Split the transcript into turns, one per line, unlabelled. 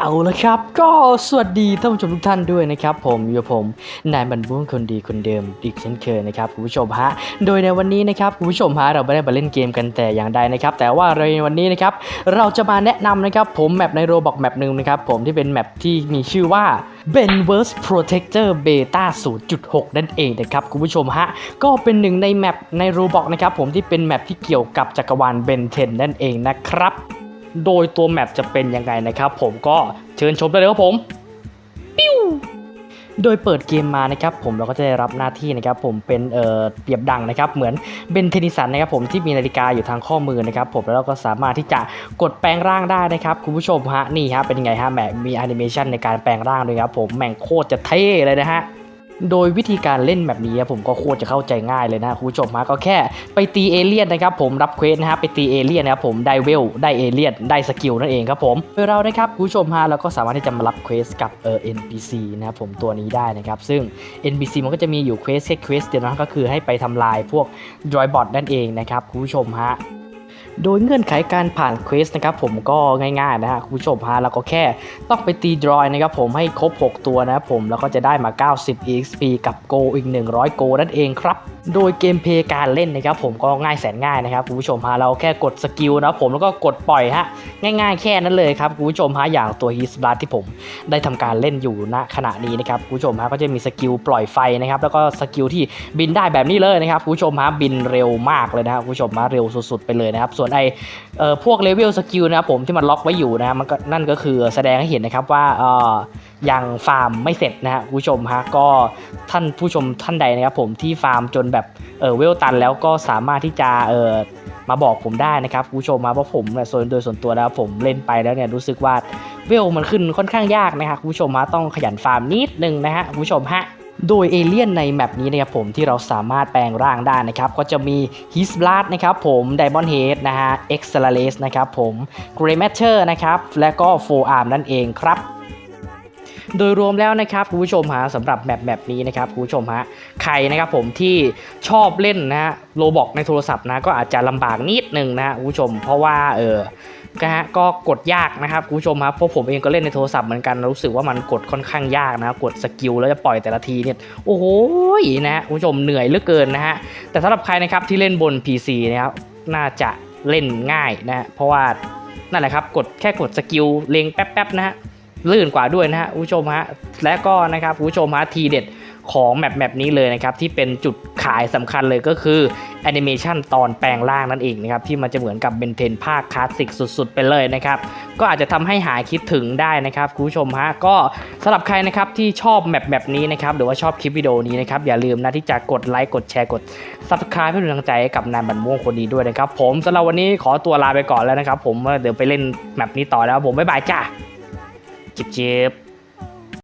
เอาละครับ ก็สวัสดีท่านผู้ชมทุกท่านด้วยนะครับ ผมอยู่ผมนายบรรบุ้งคนดีคนเดิมอีกเช่นเคยนะครับคุณผู้ชมฮะโดยในวันนี้นะครับคุณผู้ชมฮะเราไม่ได้มาเล่นเกมกันแต่อย่างใดนะครับ แต่ว่าในวันนี้นะครับเราจะมาแนะนำนะครับผมแมปในโรบอกแมปหนึ่งนะครับผมที่เป็นแมปที่มีชื่อว่า Benverse Protector Beta 0.6 นั่นเองนะครับคุณผู้ชมฮะก็เป็นหนึ่งในแมปในโรบอกนะครับผมที่เป็นแมปที่เกี่ยวกับจักรวาลเบนเทนนั่นเองนะครับ โดยตัวแมปจะเป็นยังไงนะครับ ผมก็เชิญชมได้เลยครับผมปิ้วโดยเปิดเกมมานะครับผมเราก็จะได้รับหน้าที่นะครับผมเป็นเอ่อเปรียบดังนะครับเหมือนเบนเทนิสันนะครับผมที่มีนาฬิกาอยู่ทางข้อมือนะครับผมแล้วเราก็สามารถที่จะกดแปลงร่างได้นะครับคุณผู้ชมฮะนี่ฮะเป็นยังไงฮะแหมมีแอนิเมชันในการแปลงร่างด้วยครับผมแม่งโคตรจะเท่เลยนะฮะ โดยวิธีการเล่นแบบนี้ผมก็โคตรจะเข้าใจง่ายเลยนะคุณผู้ชมฮะก็แค่ไปตีเอเลี่ยนนะครับผมรับเควสนะฮะไปตีเอเลี่ยนนะครับผมได้เวลได้เอเลี่ยนได้สกิลนั่นเองครับผมโดยเรานะครับคุณผู้ชมฮะเราก็สามารถที่จะมารับเควสกับเออ NPC นะครับผมตัวนี้ได้นะครับซึ่ง NPC มันก็จะมีอยู่เควสแค่เควสเดียวนะก็คือให้ไปทำลายพวก Droidbot นั่นเองนะครับคุณผู้ชมฮะ โดยเงื่อนไขการผ่านเควสนะครับผมก็ง่ายๆนะฮะคุณผู้ชมฮะเราก็แค่ต้องไปตีดรอยนะครับผมให้ครบ 6 ตัวนะครับผมแล้วก็จะได้มา 90 EXP กับโกอีก 100 โกนั่นเองครับโดยเกมเพลย์การเล่นนะครับผมก็ง่ายแสนง่ายนะครับคุณผู้ชมฮะเราแค่กดสกิลนะผมแล้วก็กดปล่อยฮะง่ายๆแค่นั้นเลยครับคุณผู้ชมฮะอย่างตัวฮีสบลัดที่ผมได้ทำการเล่นอยู่ณขณะนี้นะครับคุณผู้ชมฮะก็จะมีสกิลปล่อยไฟนะครับแล้วก็สกิลที่บินได้แบบนี้เลยนะครับคุณผู้ชมฮะบินเร็วมากเลยนะครับคุณผู้ชมฮะเร็วสุดๆไปเลยนะครับส่วนไอเอ่อพวกเลเวลสกิลนะครับผมที่มันล็อกไว้อยู่นะมันก็นั่นก็คือแสดงให้เห็นนะครับว่าเอ่อยังฟาร์มไม่เสร็จนะฮะคุณผู้ชมฮะก็ท่านผู้ชมท่านใดนะครับผมที่ฟาร์มจนแบบเออเวลตันแล้วก็สามารถที่จะเออมาบอกผมได้นะครับคุณผู้ชมมาเพราะผมเนี่ยส่วนโดยส่วนตัวแล้วผมเล่นไปแล้วเนี่ยรู้สึกว่าเวลมันขึ้นค่อนข้างยากนะครับคุณผู้ชมฮะต้องขยันฟาร์มนิดนึงนะฮะคุณผู้ชมฮะ โดยเอเลี่ยนในแมปนี้นะครับผมที่เราสามารถแปลงร่างได้นะครับก็จะมี His Blood นะครับผม Diamond Head นะฮะ e x c e l a r a c e นะครับผม Grey Matter นะครับและก็ Four Arm นั่นเองครับโดยรวมแล้วนะครับคุณผู้ชมฮะสำหรับแมปแมปนี้นะครับคุณผู้ชมฮะใครนะครับผมที่ชอบเล่นนะฮะโลบอกในโทรศัพท์นะก็อาจจะลำบากนิดนึงนะฮะคุณผู้ชม เพราะว่าเออ นะฮะก็กดยากนะครับคุณผู้ชมครับเพราะผมเองก็เล่นในโทรศัพท์เหมือนกันรู้สึกว่ามันกดค่อนข้างยากนะกดสกิลแล้วจะปล่อยแต่ละทีเนี่ยโอ้โหนะฮะคุณผู้ชมเหนื่อยเหลือเกินนะฮะแต่สำหรับใครนะครับที่เล่นบน PC นะครับน่าจะเล่นง่ายนะฮะเพราะว่านั่นแหละครับกดแค่กดสกิลเล็งแป๊บๆนะฮะ ลื่นกว่าด้วยนะฮะคุณผู้ชมฮะและก็นะครับคุณผู้ชมฮะทีเด็ดของแมปแมปนี้เลยนะครับที่เป็นจุดขายสำคัญเลยก็คือแอนิเมชันตอนแปลงร่างนั่นเองนะครับที่มันจะเหมือนกับเบนเทนภาคคลาสสิกสุดๆ ไปเลยนะครับก็อาจจะทำให้หายคิดถึงได้นะครับคุณผู้ชมฮะก็สำหรับใครนะครับที่ชอบแมปแบบนี้นะครับหรือว่าชอบคลิปวิดีโอนี้นะครับอย่าลืมนะที่จะกดไลค์กดแชร์กด Subscribe เพื่อเป็นกำลังใจให้กับนายบันม่วงคนนี้ด้วยนะครับผมสำหรับวันนี้ขอตัวลาไปก่อนแล้วนะครับผมเดี๋ยวไปเล่นแมปนี้ต่อแล้วผมบ๊ายบายจ้า จิบจิบ